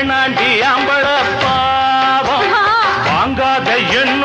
வேணாண்டி அம்பள பாவம் வாங்காத என்